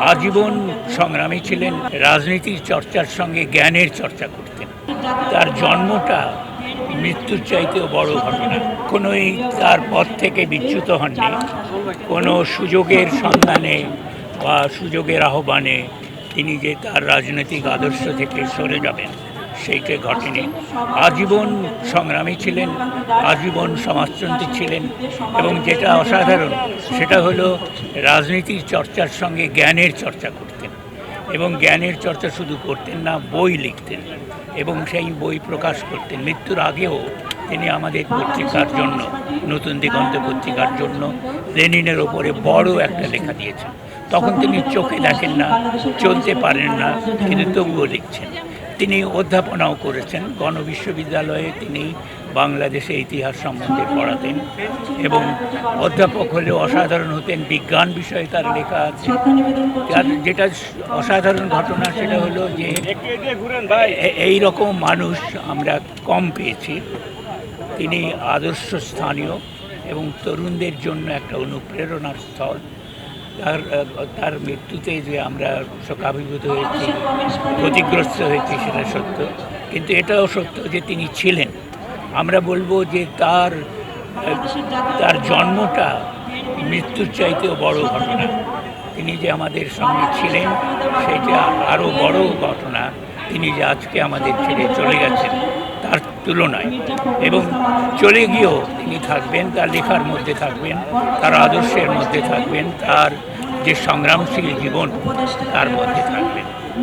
আজীবন সংগ্রামী ছিলেন, রাজনীতির চর্চার সঙ্গে জ্ঞানের চর্চা করতেন। তার জন্মটা মৃত্যুর চাইতেও বড় ঘটনা। কোনোই তার পথ থেকে বিচ্যুত হননি। কোনো সুযোগের সন্ধানে বা সুযোগের আহ্বানে তিনি যে তার রাজনৈতিক আদর্শ থেকে সরে যাবেন। সেইটা ঘটেনি। আজীবন সংগ্রামী ছিলেন, আজীবন সমাজতন্ত্রী ছিলেন এবং যেটা অসাধারণ সেটা হলো রাজনীতির চর্চার সঙ্গে জ্ঞানের চর্চা করতেন এবং জ্ঞানের চর্চা শুধু করতেন না, বই লিখতেন এবং সেই বই প্রকাশ করতেন। মৃত্যুর আগেও তিনি আমাদের পত্রিকার জন্য, নতুন দিগন্ত পত্রিকার জন্য লেনিনের ওপরে বড় একটা লেখা দিয়েছেন। তখন তিনি চোখে দেখেন না, চলতে পারেন না, কিন্তু তবুও লিখছেন। তিনি অধ্যাপনাও করেছেন। গণ বিশ্ববিদ্যালয়ে তিনি বাংলাদেশে ইতিহাস সম্বন্ধে পড়াতেন এবং অধ্যাপক হলেও অসাধারণ হতেন। বিজ্ঞান বিষয়ে তার লেখা আছে। যেটা অসাধারণ ঘটনা সেটা হলো যে এই রকম মানুষ আমরা কম পেয়েছি। তিনি আদর্শ স্থানীয় এবং তরুণদের জন্য একটা অনুপ্রেরণার স্থল। তার তার মৃত্যুতে যে আমরা শোকাভিভূত হয়েছি, ক্ষতিগ্রস্ত হয়েছি সেটা সত্য। কিন্তু এটাও সত্য যে তিনি ছিলেন। আমরা বলব যে তার তার জন্মটা মৃত্যুর চাইতেও বড় ঘটনা। তিনি যে আমাদের সঙ্গে ছিলেন, সেটা আরও বড় ঘটনা। তিনি যে আজকে আমাদের ছেড়ে চলে গেছেন। তার তুলনায়। এবং চলে গিয়েও তিনি থাকবেন, তার লেখার মধ্যে থাকবেন, তার আদর্শের মধ্যে থাকবেন, তার যে সংগ্রামশীল জীবন, তার মধ্যে থাকবেন।